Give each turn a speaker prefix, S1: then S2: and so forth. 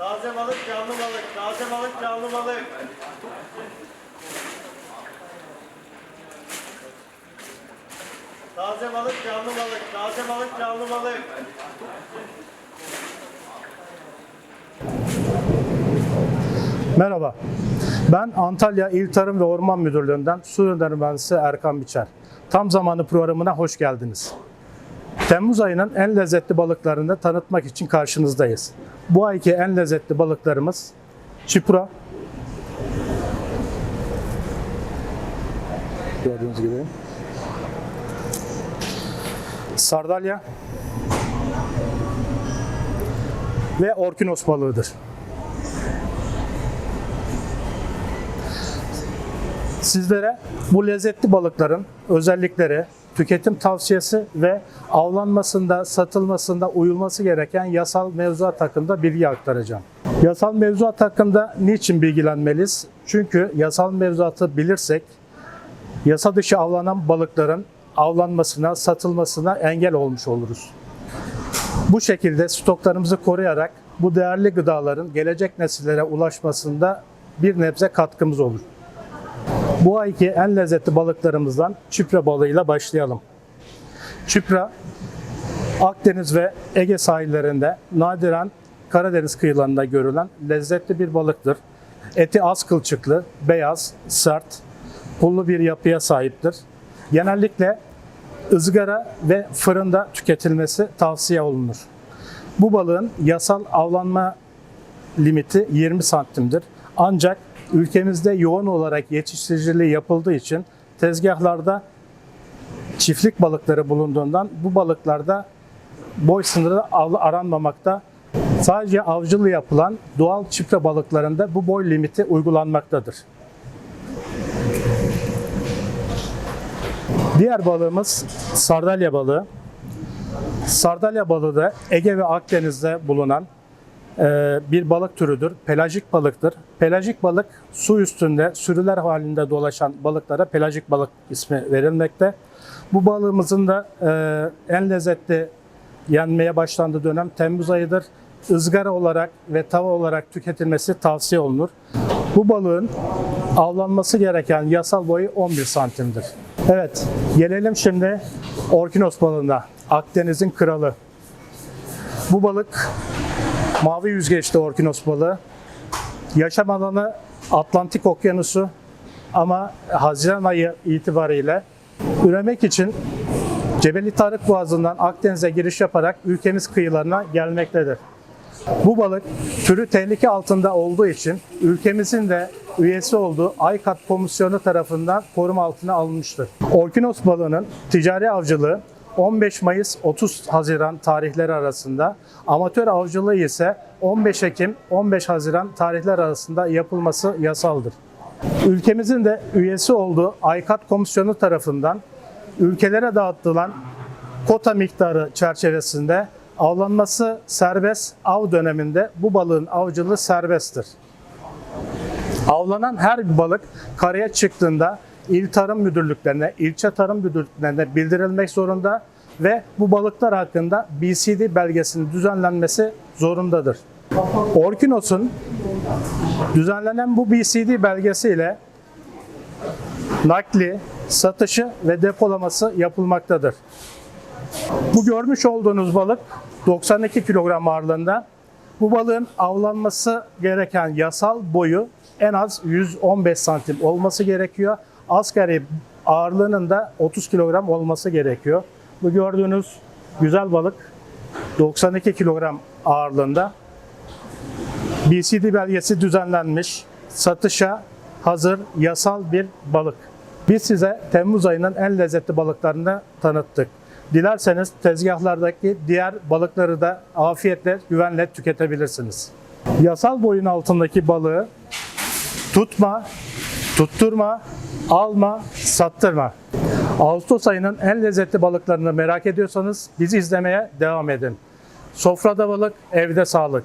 S1: Taze balık, canlı balık. Taze balık, canlı balık. Taze balık, canlı balık. Taze balık, canlı balık.
S2: Merhaba. Ben Antalya İl Tarım ve Orman Müdürlüğü'nden Su Yönetimi Mühendisi Erkan Biçer. Tam zamanı programına hoş geldiniz. Temmuz ayının en lezzetli balıklarını tanıtmak için karşınızdayız. Bu ayki en lezzetli balıklarımız çipura. Gördüğünüz gibi. Sardalya ve orkinos balığıdır. Sizlere bu lezzetli balıkların özellikleri, tüketim tavsiyesi ve avlanmasında, satılmasında uyulması gereken yasal mevzuat hakkında bilgi aktaracağım. Yasal mevzuat hakkında niçin bilgilenmeliyiz? Çünkü yasal mevzuatı bilirsek yasa dışı avlanan balıkların avlanmasına, satılmasına engel olmuş oluruz. Bu şekilde stoklarımızı koruyarak bu değerli gıdaların gelecek nesillere ulaşmasında bir nebze katkımız olur. Bu ayki en lezzetli balıklarımızdan çipra balığıyla başlayalım. Çipra, Akdeniz ve Ege sahillerinde nadiren Karadeniz kıyılarında görülen lezzetli bir balıktır. Eti az kılçıklı, beyaz, sert, pullu bir yapıya sahiptir. Genellikle ızgara ve fırında tüketilmesi tavsiye olunur. Bu balığın yasal avlanma limiti 20 santimdir. Ancak ülkemizde yoğun olarak yetiştiriciliği yapıldığı için tezgahlarda çiftlik balıkları bulunduğundan bu balıklarda boy sınırı aranmamakta. Sadece avcılığı yapılan doğal çifte balıklarında bu boy limiti uygulanmaktadır. Diğer balığımız sardalya balığı. Sardalya balığı da Ege ve Akdeniz'de bulunan bir balık türüdür. Pelajik balıktır. Pelajik balık su üstünde sürüler halinde dolaşan balıklara pelajik balık ismi verilmekte. Bu balığımızın da e, en lezzetli yenmeye başlandığı dönem Temmuz ayıdır. Izgara olarak ve tava olarak tüketilmesi tavsiye olunur. Bu balığın avlanması gereken yasal boyu 11 santimdir. Evet, gelelim şimdi orkinos balığına. Akdeniz'in kralı. Bu balık mavi yüzgeçli orkinos balığı. Yaşam alanı Atlantik Okyanusu ama Haziran ayı itibariyle üremek için Cebeli Tarık Boğazı'ndan Akdeniz'e giriş yaparak ülkemiz kıyılarına gelmektedir. Bu balık türü tehlike altında olduğu için ülkemizin de üyesi olduğu ICAT Komisyonu tarafından koruma altına alınmıştır. Orkinos balığının ticari avcılığı 15 Mayıs 30 Haziran tarihleri arasında, amatör avcılığı ise 15 Ekim 15 Haziran tarihler arasında yapılması yasaldır. Ülkemizin de üyesi olduğu ICAT Komisyonu tarafından ülkelere dağıtılan kota miktarı çerçevesinde avlanması serbest av döneminde bu balığın avcılığı serbesttir. Avlanan her bir balık karaya çıktığında il tarım müdürlüklerine, ilçe tarım müdürlüklerine bildirilmek zorunda ve bu balıklar hakkında BCD belgesinin düzenlenmesi zorundadır. Orkinos'un düzenlenen bu BCD belgesiyle nakli, satışı ve depolaması yapılmaktadır. Bu görmüş olduğunuz balık 92 kilogram ağırlığında. Bu balığın avlanması gereken yasal boyu en az 115 santim olması gerekiyor. Asgari ağırlığının da 30 kilogram olması gerekiyor. Bu gördüğünüz güzel balık 92 kilogram ağırlığında. BCD belgesi düzenlenmiş, satışa hazır yasal bir balık. Biz size Temmuz ayının en lezzetli balıklarını tanıttık. Dilerseniz tezgahlardaki diğer balıkları da afiyetle, güvenle tüketebilirsiniz. Yasal boyun altındaki balığı tutma, tutturma, alma, sattırma. Ağustos ayının en lezzetli balıklarını merak ediyorsanız bizi izlemeye devam edin. Sofrada balık, evde sağlık.